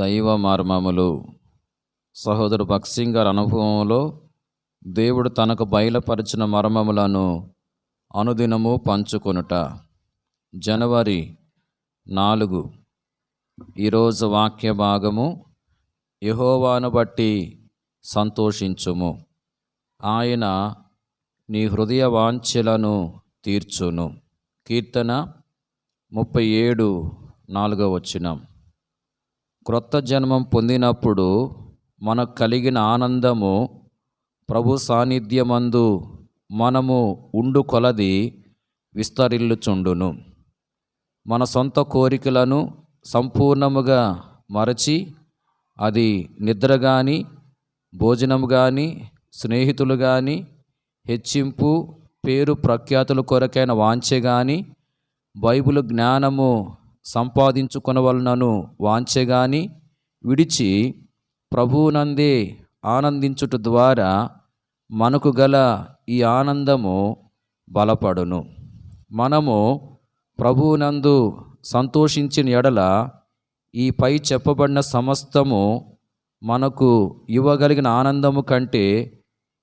దైవ మర్మములు సహోదరు భక్సింగ్ గారి అనుభవంలో దేవుడు తనకు బయలుపరిచిన మర్మములను అనుదినము పంచుకొనుట. జనవరి నాలుగు ఈరోజు వాక్య భాగము యహోవాను బట్టి సంతోషించుము. ఆయన నీ హృదయ వాంఛలను తీర్చును. కీర్తన ముప్పై ఏడు నాలుగో వచ్చినం క్రొత్త జన్మం పొందినప్పుడు మనకు కలిగిన ఆనందము ప్రభు సాన్నిధ్యమందు మనము ఉండు కొలది విస్తరిల్లుచుండును. మన సొంత కోరికలను సంపూర్ణముగా మరచి అది నిద్ర కానీ భోజనం కానీ స్నేహితులు కానీ హెచ్చింపు పేరు ప్రఖ్యాతుల కొరకైన వాంఛె కానీ బైబిల్ జ్ఞానము సంపాదించుకొనవలనను వాంఛె గాని విడిచి ప్రభువునందే ఆనందించుట ద్వారా మనకు గల ఈ ఆనందము బలపడును. మనము ప్రభువునందు సంతోషించిన ఎడల ఈ పై చెప్పబడిన సమస్తము మనకు ఇవ్వగలిగిన ఆనందము కంటే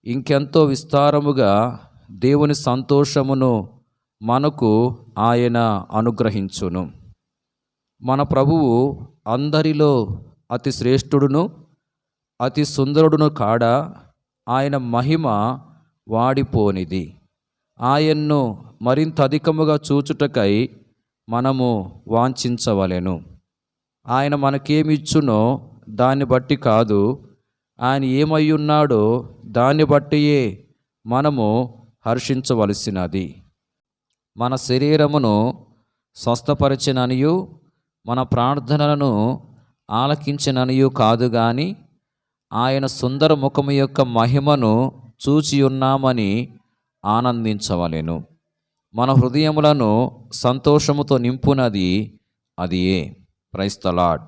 ఇంకెంతో విస్తారముగా దేవుని సంతోషమును మనకు ఆయన అనుగ్రహించును. మన ప్రభువు అందరిలో అతి శ్రేష్ఠుడును అతి సుందరుడును కాడా ఆయన మహిమ వాడిపోనిది. ఆయన్ను మరింత అధికముగా చూచుటకై మనము వాంఛించవలెను. ఆయన మనకేమిచ్చునో దాన్ని బట్టి కాదు. ఆయన ఏమై ఉన్నాడో దాన్ని బట్టియే మనము హర్షించవలసినది. మన శరీరమును స్వస్థపరచిననియు మన ప్రార్థనలను ఆలకించిననియు కాదు గాని ఆయన సుందర ముఖము యొక్క మహిమను చూచి ఉన్నామని ఆనందించవలెను. మన హృదయములను సంతోషముతో నింపునది అది ఏ క్రైస్తలాడ్